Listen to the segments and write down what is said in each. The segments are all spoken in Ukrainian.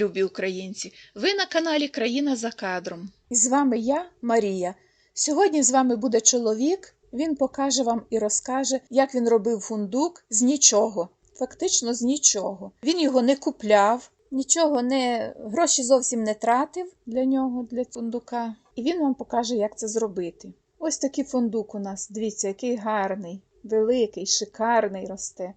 любі українці! Ви на каналі Країна за кадром. І з вами я, Марія. Сьогодні з вами буде чоловік. Він покаже вам і розкаже, як він робив фундук з нічого. Фактично з нічого. Він його не купляв, нічого не гроші зовсім не тратив для нього, для фундука. І він вам покаже, як це зробити. Ось такий фундук у нас. Дивіться, який гарний, великий, шикарний росте.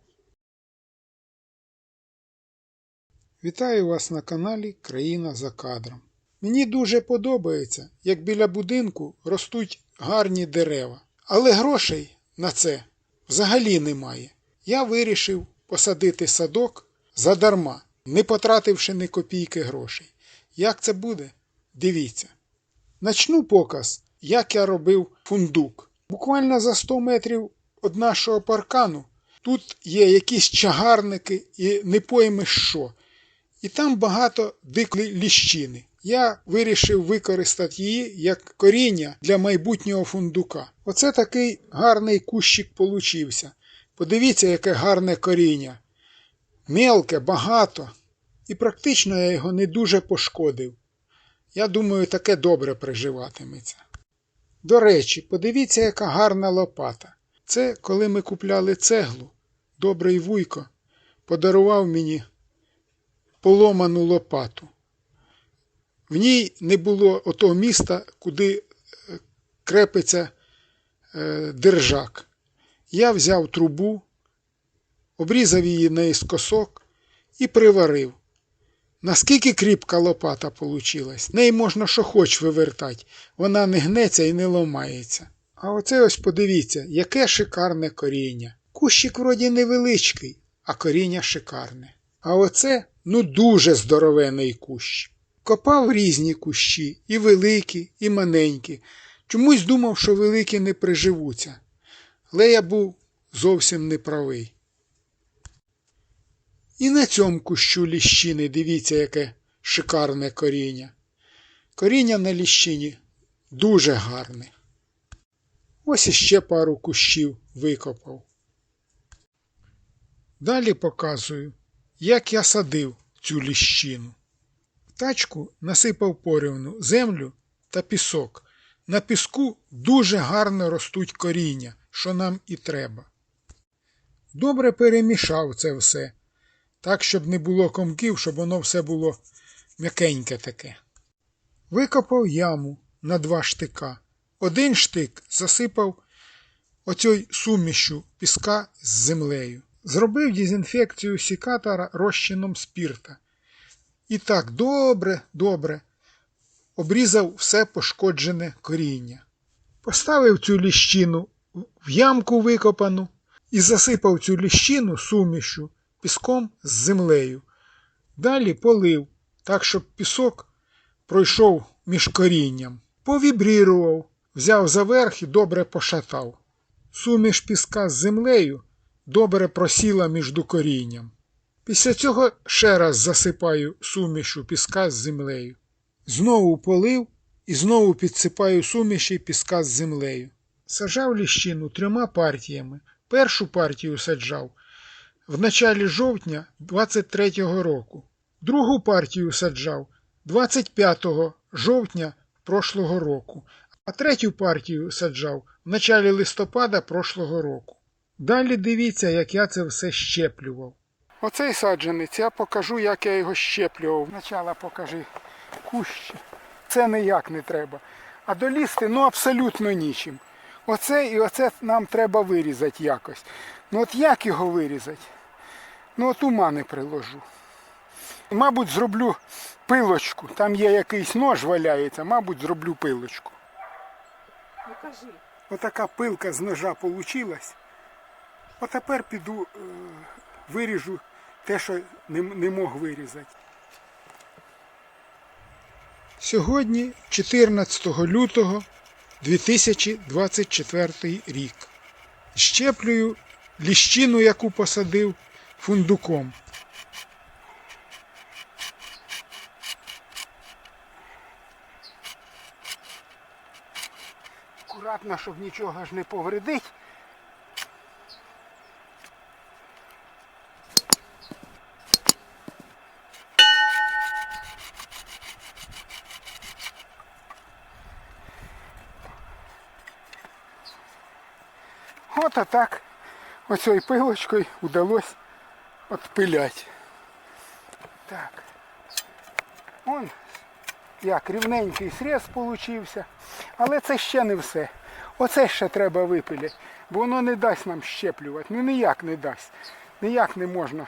Вітаю вас на каналі Країна за кадром. Мені дуже подобається, як біля будинку ростуть гарні дерева. Але грошей на це взагалі немає. Я вирішив посадити садок задарма, не потративши ні копійки грошей. Як це буде? Дивіться. Начну показ, як я робив фундук. Буквально за 100 метрів від нашого паркану тут є якісь чагарники і не пойми що. І там багато дикої ліщини. Я вирішив використати її як коріння для майбутнього фундука. Оце такий гарний кущик получився. Подивіться, яке гарне коріння. Мелке, багато. І практично я його не дуже пошкодив. Я думаю, таке добре приживатиметься. До речі, подивіться, яка гарна лопата. Це коли ми купляли цеглу. Добрий вуйко подарував мені поломану лопату. В ній не було отого міста, куди е, крепиться е, держак. Я взяв трубу, обрізав її наіскосок і приварив. Наскільки кріпка лопата получилась, неї можна що хоч вивертати, вона не гнеться і не ломається. А оце ось подивіться, яке шикарне коріння. Кущик вроді невеличкий, а коріння шикарне. А оце ну дуже здоровений кущ. Копав різні кущі, і великі, і маленькі. Чомусь думав, що великі не приживуться. Але я був зовсім неправий. І на цьому кущу ліщини дивіться, яке шикарне коріння. Коріння на ліщині дуже гарне. Ось іще пару кущів викопав. Далі показую, як я садив цю ліщину. В тачку насипав порівну землю та пісок. На піску дуже гарно ростуть коріння, що нам і треба. Добре перемішав це все, так, щоб не було комків, щоб воно все було м'якеньке таке. Викопав яму на два штика. Один штик засипав оцю сумішю піска з землею. Зробив дезінфекцію сікатора розчином спірта. І так добре, добре обрізав все пошкоджене коріння. Поставив цю ліщину в ямку викопану і засипав цю ліщину сумішу піском з землею. Далі полив, так, щоб пісок пройшов між корінням. Повібрірував, взяв заверх і добре пошатав. Суміш піска з землею добре просіла між корінням. Після цього ще раз засипаю сумішу піска з землею. Знову полив і знову підсипаю суміші піска з землею. Саджав ліщину трьома партіями. Першу партію саджав в началі жовтня 23-го року. Другу партію саджав 25 жовтня прошлого року, а третю партію саджав в началі листопада прошлого року. Далі дивіться, як я це все щеплював. Оцей саджанець я покажу, як я його щеплював. Спочатку покажи кущ. Це ніяк не треба. А долізти ну абсолютно нічим. Оце і оце нам треба вирізати якось. Ну от як його вирізати? Ну от ума не приложу. Мабуть, зроблю пилочку. Там є якийсь нож валяється, мабуть, зроблю пилочку. Покажи. Отака пилка з ножа получилась. От тепер піду е, виріжу те, що не, мог вирізати. Сьогодні 14 лютого 2024 рік. Щеплюю ліщину, яку посадив фундуком. Акуратно, щоб нічого аж не повредить. От так оцею пилочкою вдалося отпиляти. Так. Он як рівненький срез получився. Але це ще не все. Оце ще треба випиляти, бо воно не дасть нам щеплювати. Ну ніяк не дасть. Ніяк не можна.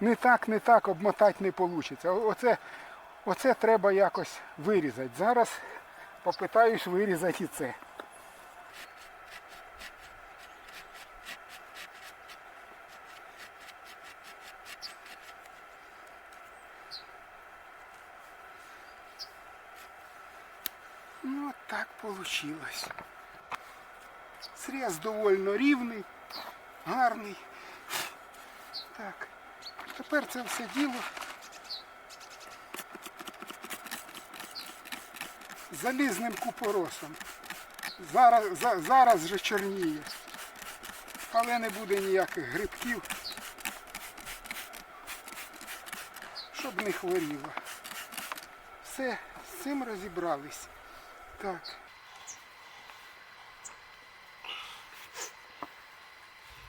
Не так, не так обмотати не вийде. Оце, оце треба якось вирізати. Зараз попитаюсь вирізати і це. Ну, так получилось. Срез довольно рівний, гарний. Так, тепер це все діло залізним купоросом. Зараз, за- зараз вже чорніє. Але не буде ніяких грибків, щоб не хворіло. Все, з цим розібрались. Так.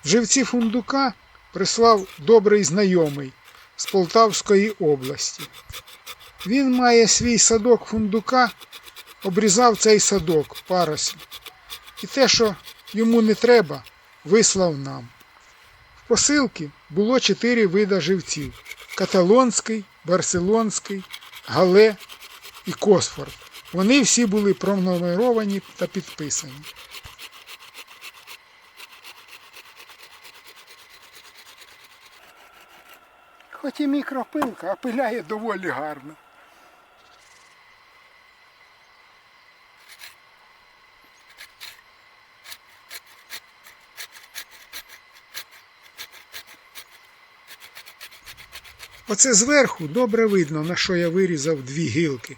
Живці фундука прислав добрий знайомий з Полтавської області. Він має свій садок фундука, обрізав цей садок паросль. І те, що йому не треба, вислав нам. В посилки було чотири вида живців: каталонський, барселонський, гале і Косфорд. Вони всі були пронумеровані та підписані. Хоч і мікропилка, а пиляє доволі гарно. Оце зверху добре видно, на що я вирізав дві гілки.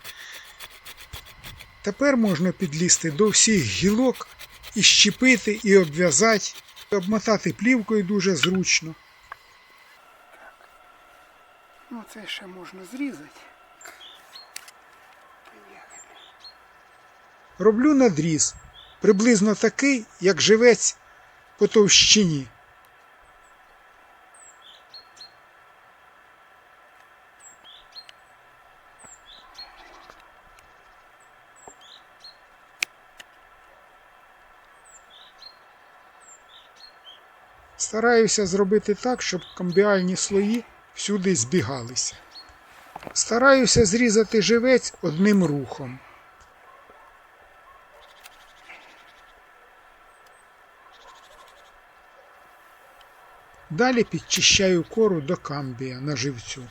Тепер можна підлізти до всіх гілок і щепити, і обв'язати, обмотати плівкою дуже зручно. Ну, це ще можна зрізати. Роблю надріз, приблизно такий, як живець по товщині. Стараюся зробити так, щоб комбіальні слої всюди збігалися. Стараюся зрізати живець одним рухом. Далі підчищаю кору до камбія на живцю.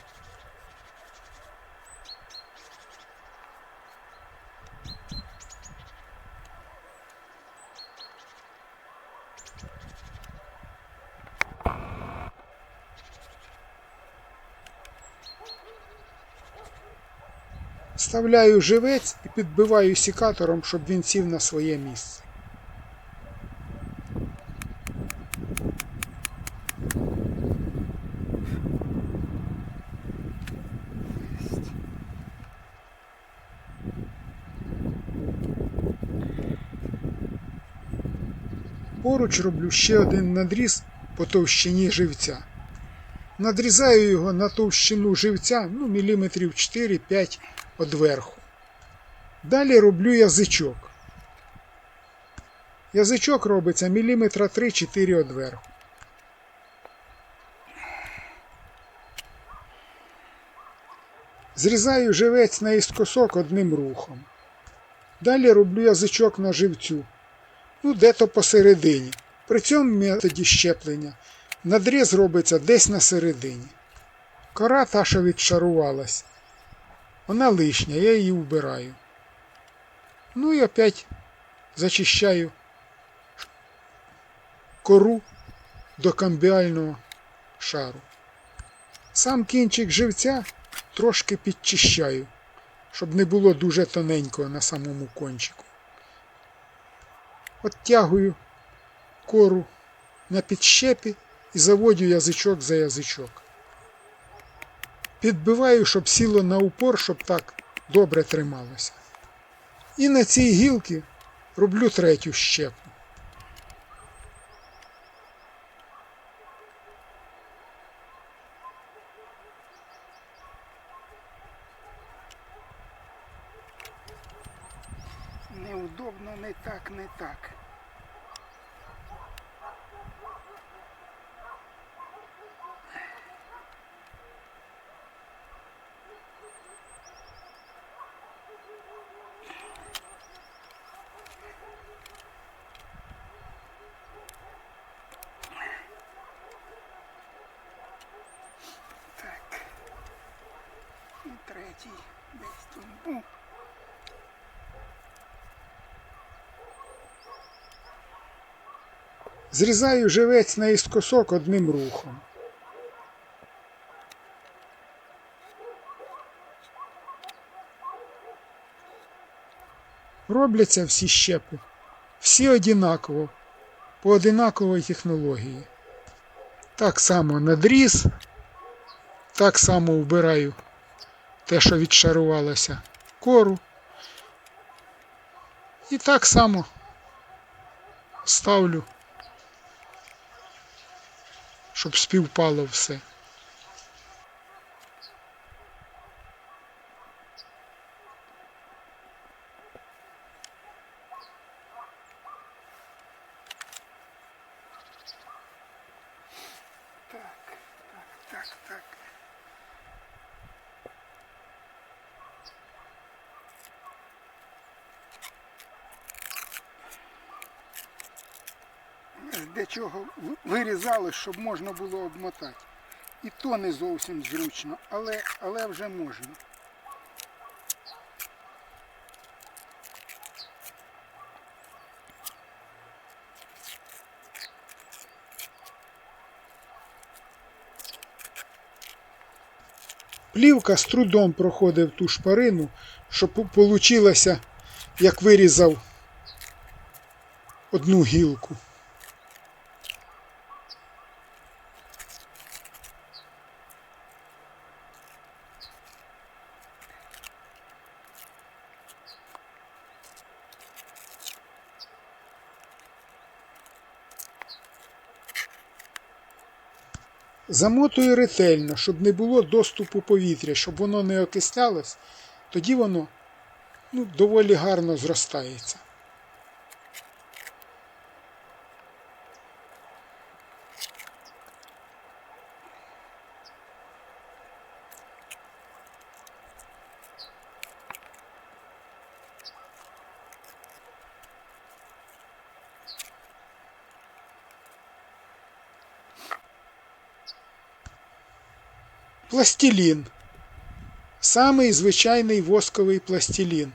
Вставляю живець і підбиваю сікатором, щоб він сів на своє місце. Поруч роблю ще один надріз по товщині живця. Надрізаю його на товщину живця ну, міліметрів 4-5 одверху. Далі роблю язичок. Язичок робиться міліметра 3-4 одверху. Зрізаю живець наіскосок одним рухом. Далі роблю язичок на живцю. Ну, де-то посередині. При цьому методі щеплення надріз робиться десь на середині. Кора та, що відшарувалась. Вона лишня, я її вбираю. Ну і опять зачищаю кору до камбіального шару. Сам кінчик живця трошки підчищаю, щоб не було дуже тоненького на самому кончику. Оттягую кору на підщепі і заводю язичок за язичок підбиваю, щоб сіло на упор, щоб так добре трималося. І на цій гілці роблю третю щепку. Неудобно не так, не так. Зрізаю живець наіскосок одним рухом. Робляться всі щепи. Всі однаково, по одинаковій технології. Так само надріз, так само вбираю те, що відшарувалося кору. І так само ставлю щоб співпало все. Так, так, так, так. Для чого вирізали, щоб можна було обмотати. І то не зовсім зручно, але, але вже можна. Плівка з трудом проходив ту шпарину, щоб получилося, як вирізав одну гілку. Замотую ретельно, щоб не було доступу повітря, щоб воно не окислялось, тоді воно ну, доволі гарно зростається. Пластилін. Самий звичайний восковий пластилін.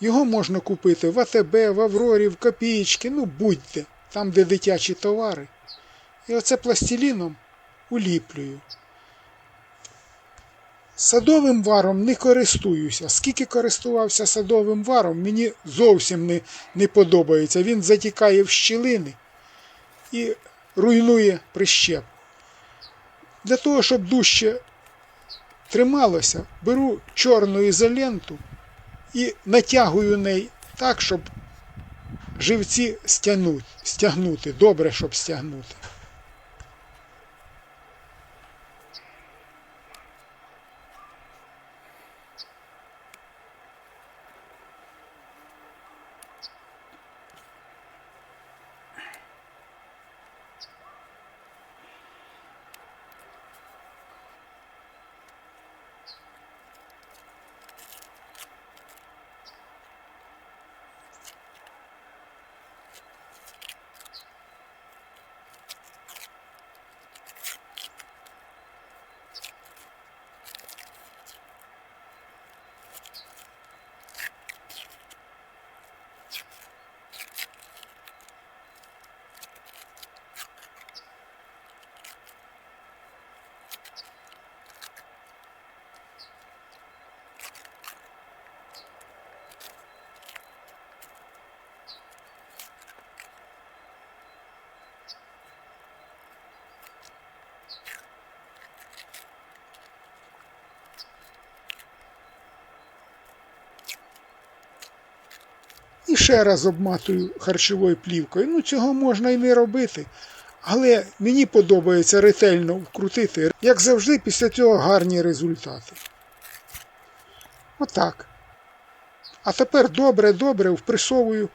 Його можна купити в АТБ, в Аврорі, в Копієчки, ну будь-де, там, де дитячі товари. І оце пластиліном уліплюю. Садовим варом не користуюся. Скільки користувався садовим варом, мені зовсім не, не подобається. Він затікає в щілини і руйнує прищеп. Для того, щоб дужче трималося, беру чорну ізоленту і натягую неї так, щоб живці стягнути. Добре, щоб стягнути. І ще раз обматую харчовою плівкою. Ну, цього можна і не робити. Але мені подобається ретельно вкрутити, як завжди, після цього гарні результати. Отак. А тепер добре-добре впресовую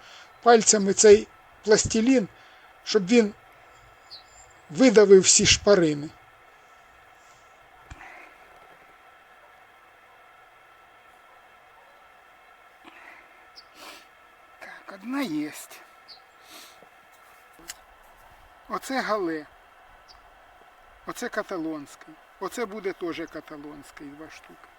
пальцями цей пластилін, щоб він видавив всі шпарини. Одна єсть. Оце гале. Оце каталонський. Оце буде теж каталонський, два штуки.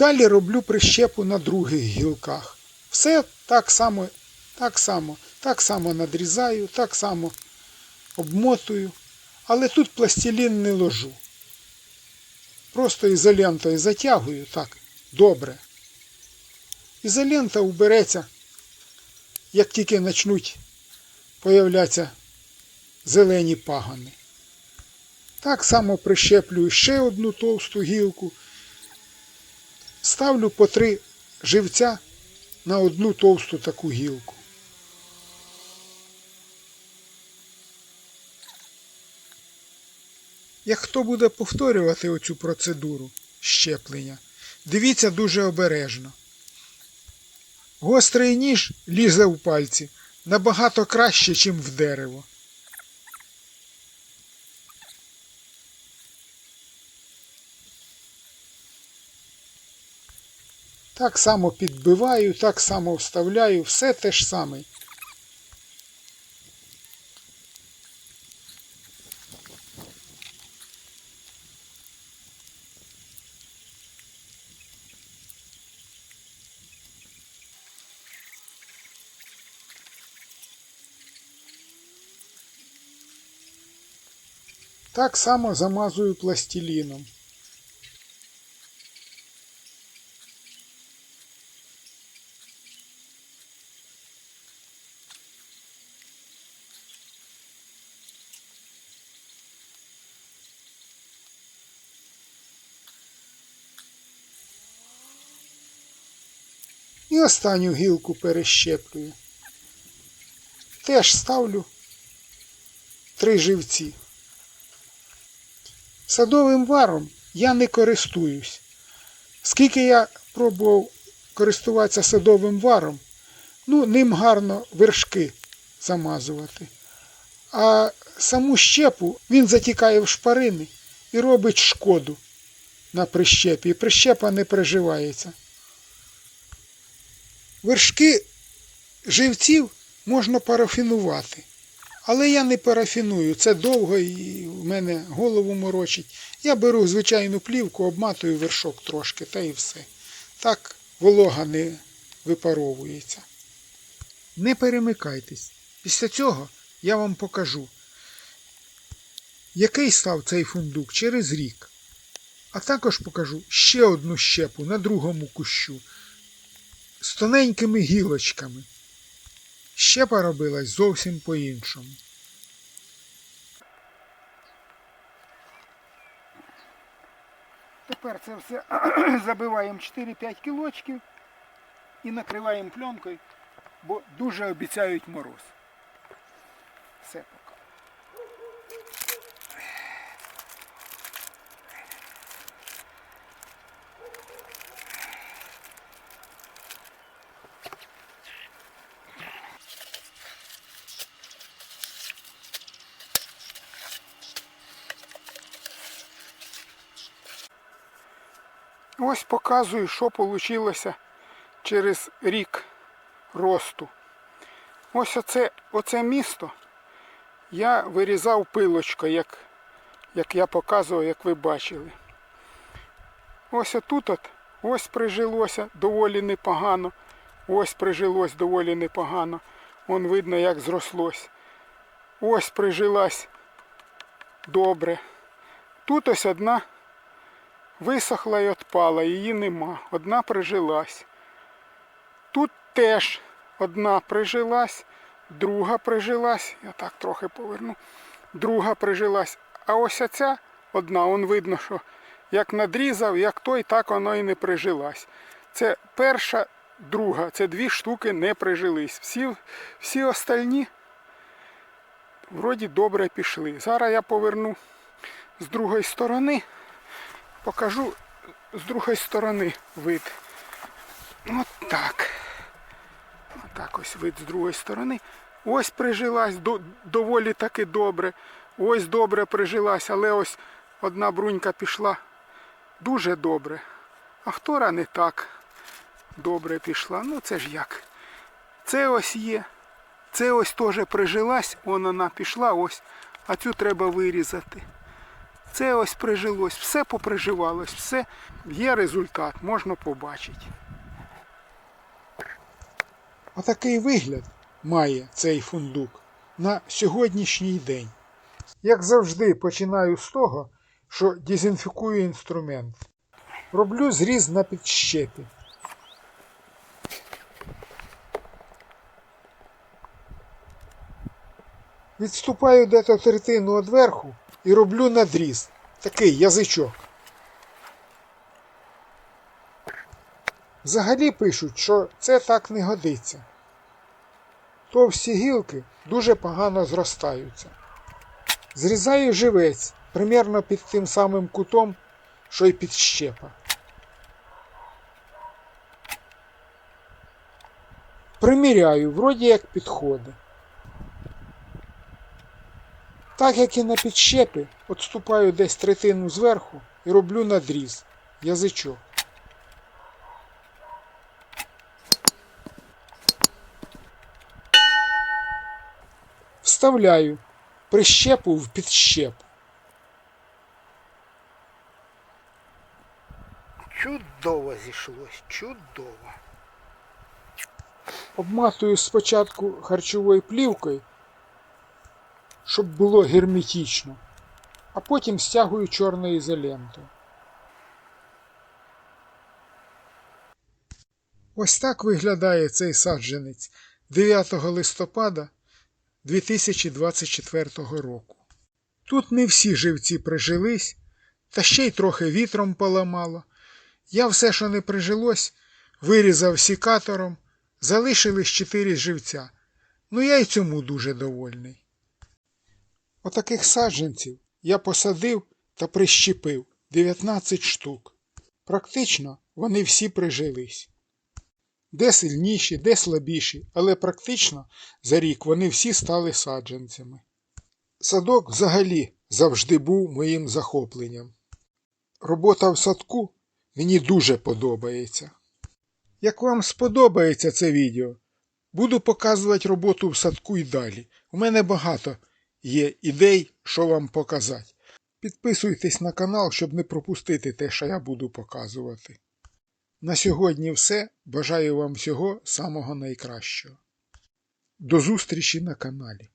Далі роблю прищепу на других гілках. Все так само, так само, так само надрізаю, так само обмотую. Але тут пластилін не ложу. Просто ізолентою затягую так добре. Ізолента убереться, як тільки почнуть появлятися зелені пагони. Так само прищеплюю ще одну товсту гілку. Ставлю по три живця на одну товсту таку гілку. Як хто буде повторювати оцю процедуру щеплення, дивіться дуже обережно. Гострий ніж лізе в пальці набагато краще, ніж в дерево. Так само підбиваю, так само вставляю, все те ж саме. Так само замазую пластиліном. І останню гілку перещеплюю. Теж ставлю три живці. Садовим варом я не користуюсь. Скільки я пробував користуватися садовим варом, ну, ним гарно вершки замазувати. А саму щепу він затікає в шпарини і робить шкоду на прищепі. І прищепа не приживається. Вершки живців можна парафінувати. Але я не парафіную, це довго і в мене голову морочить. Я беру звичайну плівку, обматую вершок трошки, та і все. Так волога не випаровується. Не перемикайтесь. Після цього я вам покажу, який став цей фундук через рік. А також покажу ще одну щепу на другому кущу з тоненькими гілочками. Щепа робилась зовсім по-іншому. Тепер це все забиваємо 4-5 кілочків і накриваємо пленкою, бо дуже обіцяють мороз. Все Ось показую, що вийшло через рік росту. Ось оце, оце місто я вирізав пилочкою, як, як я показував, як ви бачили. Ось отут от, ось прижилося доволі непогано. Ось прижилось доволі непогано. Вон видно, як зрослось. Ось прижилась добре. Тут ось одна висохла і відпала, її нема. Одна прижилась. Тут теж одна прижилась, друга прижилась. Я так трохи поверну. Друга прижилась. А ось оця одна, он видно, що Як надрізав, як той, так воно і не прижилась. Це перша, друга, це дві штуки не прижились. Всі, всі остальні вроді добре пішли. Зараз я поверну з другої сторони, покажу з другої сторони вид. От так. Отак ось вид з другої сторони. Ось прижилась до, доволі таки добре. Ось добре прижилась, але ось одна брунька пішла дуже добре. А втора не так добре пішла. Ну це ж як. Це ось є. Це ось теж прижилась, вон вона пішла, ось, а цю треба вирізати. Це ось прижилось, все поприживалось, все є результат, можна побачити. Отакий вигляд має цей фундук на сьогоднішній день. Як завжди, починаю з того, що дезінфікую інструмент. Роблю зріз на підщепі. Відступаю дето третину від верху і роблю надріз. Такий язичок. Взагалі пишуть, що це так не годиться. Товсті гілки дуже погано зростаються. Зрізаю живець примерно під тим самим кутом, що й під щепа. Приміряю, вроді як підходить. Так як і на підщепі, отступаю десь третину зверху і роблю надріз, язичок. Вставляю прищепу в підщеп. Чудово зійшлось, чудово. Обматую спочатку харчовою плівкою, щоб було герметично, а потім стягую чорною ізолентою. Ось так виглядає цей саджанець 9 листопада 2024 року. Тут не всі живці прижились, та ще й трохи вітром поламало. Я все, що не прижилось, вирізав сікатором, залишились чотири живця. Ну я й цьому дуже довольний. Отаких саджанців я посадив та прищепив 19 штук. Практично вони всі прижились. Де сильніші, де слабіші, але практично за рік вони всі стали саджанцями. Садок взагалі завжди був моїм захопленням. Робота в садку мені дуже подобається. Як вам сподобається це відео, буду показувати роботу в садку і далі. У мене багато є ідей, що вам показати. Підписуйтесь на канал, щоб не пропустити те, що я буду показувати. На сьогодні все. Бажаю вам всього самого найкращого. До зустрічі на каналі.